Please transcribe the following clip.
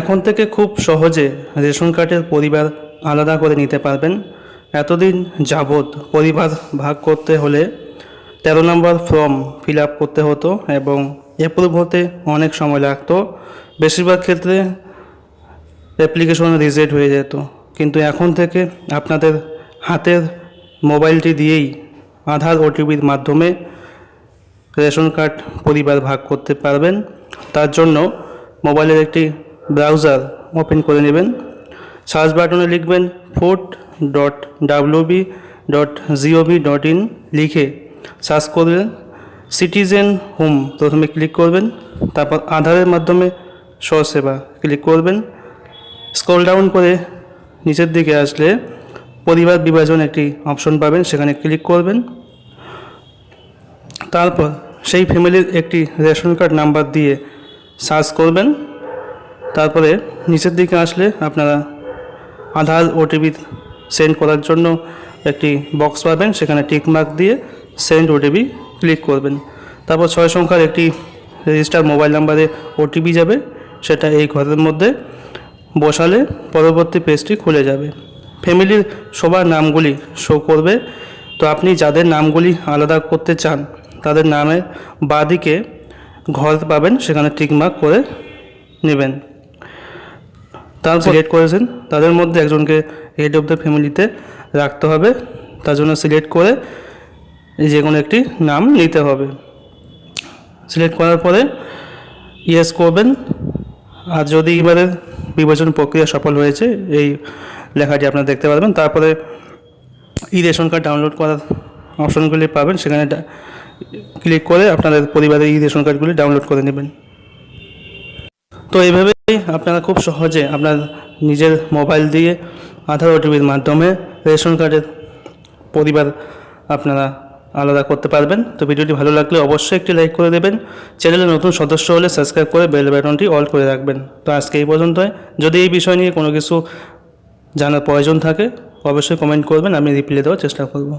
এখন থেকে খুব সহজে রেশন কার্ডের পরিবার আলাদা করে নিতে পারবেন। এতদিন যাবৎ পরিবার ভাগ করতে হলে তেরো নম্বর ফর্ম ফিল আপ করতে হতো এবং অ্যাপ্রুভ হতে অনেক সময় লাগতো। বেশিরভাগ ক্ষেত্রে অ্যাপ্লিকেশন রিজেক্ট হয়ে যেত। কিন্তু এখন থেকে আপনাদের হাতের মোবাইলটি দিয়েই আধার ওটিপির মাধ্যমে রেশন কার্ড পরিবার ভাগ করতে পারবেন। তার জন্য মোবাইলের একটি ব্রাউজার ওপেন করে নেবেন। সার্চ বাটনে লিখবেন food dot WB dot GOV dot in লিখে সার্চ করবেন সিটিজেন হোম প্রথমে ক্লিক করবেন, তারপর আধারের মাধ্যমে স্বসেবা ক্লিক করবেন। স্ক্রল ডাউন করে নিচের দিকে আসলে পরিবার বিভাজন একটি অপশন পাবেন, সেখানে ক্লিক করবেন। তারপর সেই ফ্যামিলির একটি রেশন কার্ড নাম্বার দিয়ে সার্চ করবেন। তারপরে নিচের দিকে আসলে আপনারা আধার ওটিপি সেন্ড করার জন্য একটি বক্স পাবেন। সেখানে টিক মার্ক দিয়ে সেন্ড ওটিপি ক্লিক করবেন। তারপর ছয় সংখ্যার একটি রেজিস্টার মোবাইল নাম্বারে ওটিপি যাবে। সেটা এই ঘরের মধ্যে বসালে পরবর্তী পেজটি খুলে যাবে। ফ্যামিলির সবার নামগুলি শো করবে। তো আপনি যাদের নামগুলি আলাদা করতে চান, তাদের নামে বাদিকে ঘর পাবেন। সেখানে টিকমার্ক করে নেবেন। তারপর সিলেক্ট করেছেন? তাদের মধ্যে একজনকে হেড অফ দ্য ফ্যামিলিতে রাখতে হবে। তার জন্য সিলেক্ট করে যে কোনো একটি নাম নিতে হবে। সিলেক্ট করার পরে ইয়েস করবেন। আর যদি এবারে বিভাজন প্রক্রিয়া সফল হয়েছে এই লেখাটি আপনারা দেখতে পারবেন। তারপরে ই রেশন কার্ড ডাউনলোড করার অপশনগুলি পাবেন। সেখানে ক্লিক করে আপনাদের পরিবারের ই রেশন কার্ডগুলি ডাউনলোড করে নেবেন। তো এইভাবেই আপনারা খুব সহজে আপনার নিজের মোবাইল দিয়ে আধার ওটিপির মাধ্যমে রেশন কার্ডের পরিবার আপনারা আলাদা করতে পারবেন। তো ভিডিওটি ভালো লাগলে অবশ্যই একটি লাইক করে দেবেন। চ্যানেলে নতুন সদস্য হলে সাবস্ক্রাইব করে বেল বাটনটি অল করে রাখবেন। তো আজকে এই পর্যন্তই। যদি এই বিষয় নিয়ে কোনো কিছু জানার প্রয়োজন থাকে, অবশ্যই কমেন্ট করবেন, আমি রিপ্লাই দেওয়ার চেষ্টা করব।